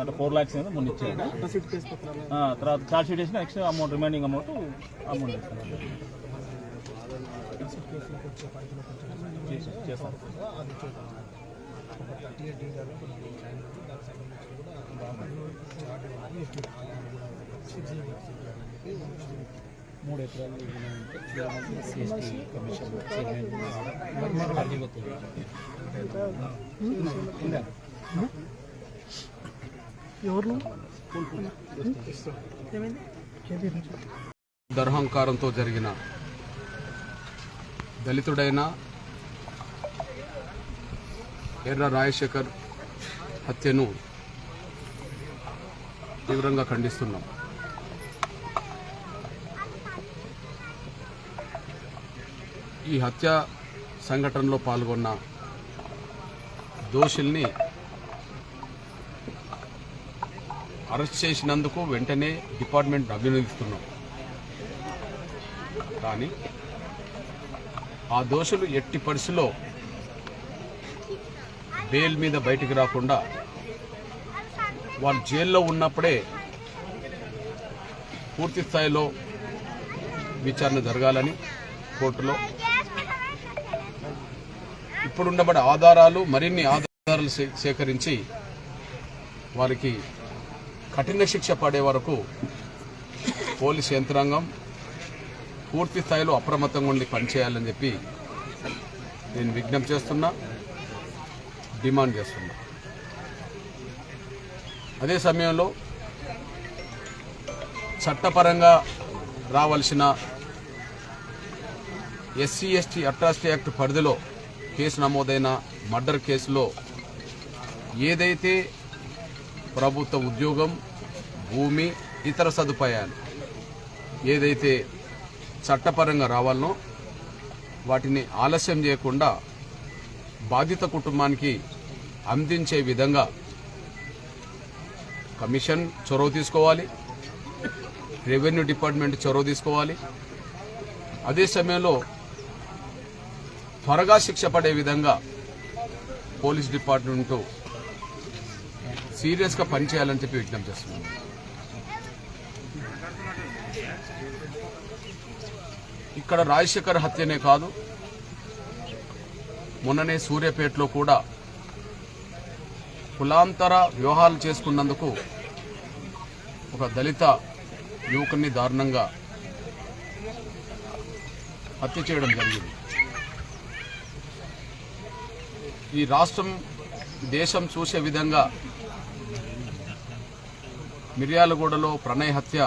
అంటే ఫోర్ ల్యాక్స్ అనేది మొన్న ఇచ్చారు. తర్వాత చార్జ్ షీట్ వేసిన next amount remaining amount amount ఇస్తాను చేస్తాను మూడు ఎకరాలు సిఎస్టీ కమిషన్ దర్హంకారంతో జరిగిన దళితుడైన ఎర్ర రాజశేఖర్ హత్యను తీవ్రంగా ఖండిస్తున్నాం. ఈ హత్య సంఘటనలో పాల్గొన్న దోషుల్ని అరెస్ట్ చేసినందుకు వెంటనే డిపార్ట్మెంట్ అభినందిస్తున్నాం. కానీ ఆ దోషులు ఎట్టి పరిస్థితిలో బెయిల్ మీద బయటికి రాకుండా వాళ్ళు జైల్లో ఉన్నప్పుడే పూర్తి స్థాయిలో విచారణ జరగాలని కోర్టులో ఇప్పుడుండబడే ఆధారాలు మరిన్ని ఆధారాలు సే- సేకరించి వారికి కఠిన శిక్ష పడే వరకు పోలీస్ యంత్రాంగం పూర్తి స్థాయిలో అప్రమత్తంగా ఉండి పనిచేయాలని చెప్పి నేను విజ్ఞప్తి చేస్తున్నా డిమాండ్ చేస్తున్నా. అదే సమయంలో చట్టపరంగా రావాల్సిన ఎస్సీ ఎస్టీ అట్రాసిటీ యాక్ట్ పరిధిలో కేసు నమోదైన మర్డర్ కేసులో ఏదైతే ప్రభుత్వ ఉద్యోగం భూమి ఇతర సదుపాయాలు ఏదైతే చట్టపరంగా రావాలనో వాటిని ఆలస్యం చేయకుండా బాధిత కుటుంబానికి అందించే విధంగా కమిషన్ చొరవ తీసుకోవాలి రెవెన్యూ డిపార్ట్మెంట్ చొరవ తీసుకోవాలి. అదే సమయంలో త్వరగా శిక్ష పడే విధంగా పోలీస్ డిపార్ట్మెంటు సీరియస్గా పనిచేయాలని చెప్పి విజ్ఞప్తి చేస్తున్నాను. ఇక్కడ రాజశేఖర్ హత్యనే కాదు మొన్ననే సూర్యాపేటలో కూడా కులాంతర వివాహాలు చేసుకున్నందుకు ఒక దళిత యువకుని దారుణంగా హత్య చేయడం జరిగింది. ఈ రాష్ట్రం దేశం చూసే విధంగా మిర్యాలగూడలో ప్రణయ్ హత్య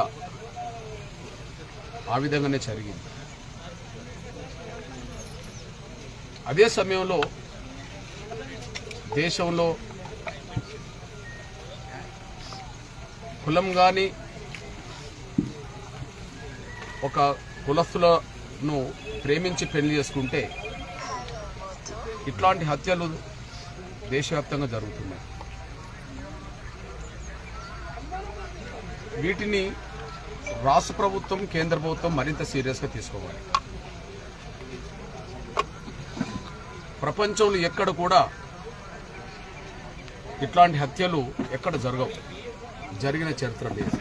ఆ విధంగానే జరిగింది. అదే సమయంలో దేశంలో కులం కానీ ఒక కులస్తులను ప్రేమించి పెళ్ళి చేసుకుంటే ఇట్లాంటి హత్యలు దేశవ్యాప్తంగా జరుగుతున్నాయి. వీటిని రాష్ట్ర ప్రభుత్వం కేంద్ర ప్రభుత్వం మరింత సీరియస్గా తీసుకోవాలి. ప్రపంచంలో ఎక్కడ కూడా ఇట్లాంటి హత్యలు ఎక్కడ జరగవు. జరిగిన చరిత్ర లేదు.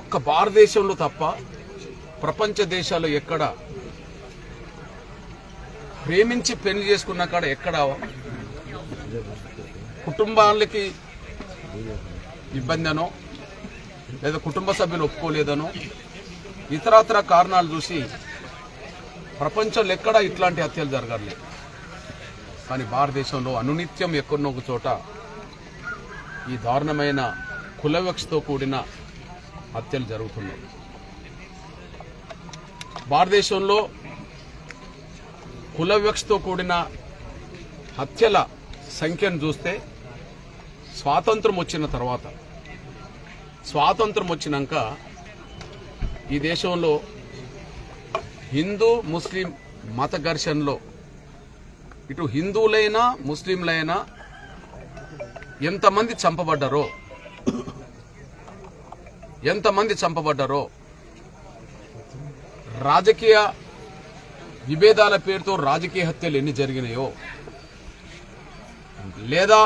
ఒక్క భారతదేశంలో తప్ప ప్రపంచ దేశాల్లో ఎక్కడ ప్రేమించి పెళ్ళి చేసుకున్న కాడ ఎక్కడ కుటుంబాలకి ఇబ్బంది అనో లేదా కుటుంబ సభ్యులు ఒప్పుకోలేదనో ఇతరత్ర కారణాలు చూసి ప్రపంచంలో ఎక్కడా ఇట్లాంటి హత్యలు జరగలేదు కానీ భారతదేశంలో అనునిత్యం ఎక్కడో ఒక చోట ఈ దారుణమైన కులవక్షతో కూడిన హత్యలు జరుగుతున్నాయి. భారతదేశంలో కులవక్షతో కూడిన హత్యల సంఖ్యను చూస్తే స్వాతంత్రం వచ్చిన తర్వాత స్వాతంత్రం వచ్చినాక ఈ దేశంలో హిందూ ముస్లిం మత ఘర్షణలో ఇటు హిందువులైనా ముస్లింలైనా ఎంతమంది చంపబడ్డారో ఎంతమంది చంపబడ్డారో రాజకీయ విభేదాల పేరుతో రాజకీయ హత్యలు ఎన్ని జరిగినాయో లేదా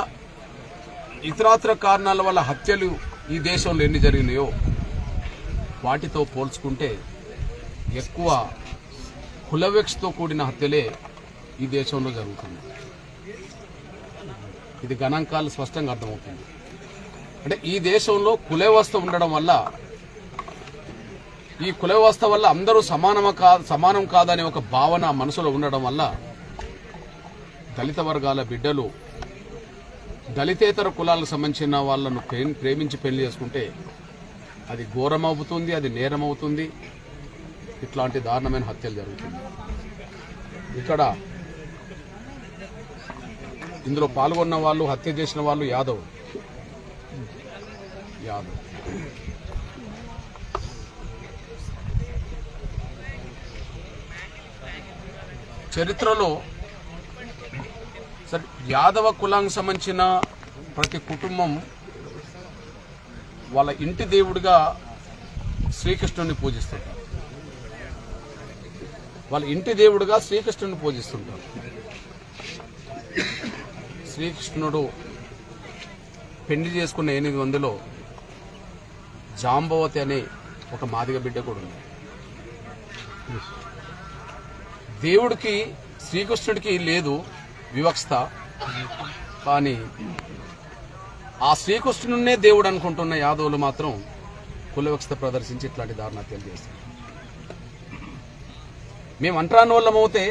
ఇతరాత్ర కారణాల వల్ల హత్యలు ఈ దేశంలో ఎన్ని జరిగినాయో వాటితో పోల్చుకుంటే ఎక్కువ కులవెక్స్తో కూడిన హత్యలే ఈ దేశంలో జరుగుతుంది ఇది గణాంకాలు స్పష్టంగా అర్థమవుతుంది. అంటే ఈ దేశంలో కులవ్యవస్థ ఉండడం వల్ల ఈ కుల వ్యవస్థ వల్ల అందరూ సమానమా కా సమానం కాదనే ఒక భావన మనసులో ఉండడం వల్ల దళిత వర్గాల బిడ్డలు దళితేతర కులాలకు సంబంధించిన వాళ్ళను ప్రేమించి పెళ్ళి చేసుకుంటే అది ఘోరం అవుతుంది అది నేరం అవుతుంది ఇట్లాంటి దారుణమైన హత్యలు జరుగుతుంది ఇక్కడ ఇందులో పాల్గొన్న వాళ్ళు హత్య చేసిన వాళ్ళు యాదవ్. యాదవ్. చరిత్రలో సరే యాదవ కులానికి సంబంధించిన ప్రతి కుటుంబం వాళ్ళ ఇంటి దేవుడిగా శ్రీకృష్ణుని పూజిస్తుంటారు. వాళ్ళ ఇంటి దేవుడిగా శ్రీకృష్ణుని పూజిస్తుంటారు. శ్రీకృష్ణుడు పెళ్ళి చేసుకున్న ఎనిమిది మందిలో జాంబవతి అనే ఒక మాదిగ బిడ్డ కూడా ఉంది. దేవుడికి శ్రీకృష్ణుడికి లేదు. వివక్షత. కానీ ఆ శ్రీకృష్ణున్నే దేవుడు అనుకుంటున్న యాదవులు మాత్రం కులవివక్షత ప్రదర్శించి ఇట్లాంటి దారుణాత్యాలు చేస్తారు. మేము అంటరాని వాళ్ళం అవుతే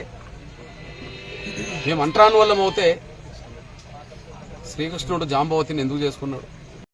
మేము అంటరాని వాళ్ళం అవుతే శ్రీకృష్ణుడు జాంబవతిని ఎందుకు చేసుకున్నాడు?